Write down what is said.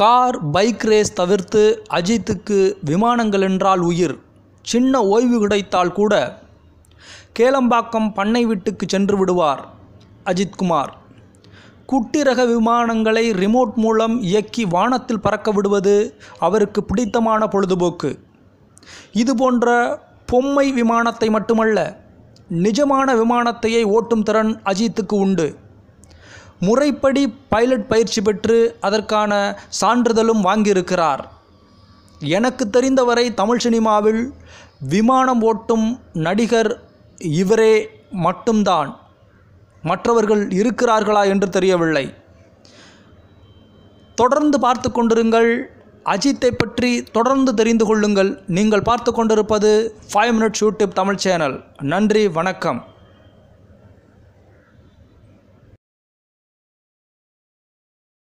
Car bike race தவிர்த்து அஜித்துக்கு விமானங்கள் என்றால் உயிர். சின்ன ஓய்வு கிடைத்தால் கூட கேளம்பாக்கம் பண்ணை வீட்டுக்கு சென்று விடுவார் அஜித்குமார் குட்டி ரக விமானங்களை ரிமோட் மூலம் இயக்கி வானத்தில் பறக்க விடுவது அவருக்கு பிடித்தமான பொழுதுபோக்கு. இதுபோன்ற பொம்மை விமானத்தை மட்டுமல்ல நிஜமான விமானத்தையே ஓட்டும் திறன் அஜித்துக்கு உண்டு. முறைப்படி பைலட் பயிற்சி பெற்று அதற்கான சான்றிதழும் வாங்கியிருக்கிறார். எனக்கு தெரிந்தவரை தமிழ் சினிமாவில் விமானம் ஓட்டும் நடிகர் இவரே மட்டும்தான். மற்றவர்கள் இருக்கிறார்களா என்று தெரியவில்லை. தொடர்ந்து பார்த்து கொண்டிருங்கள். அஜித்தை பற்றி தொடர்ந்து தெரிந்து கொள்ளுங்கள். நீங்கள் பார்த்து கொண்டிருப்பது five minutes YouTube Tamil channel நன்றி வணக்கம்.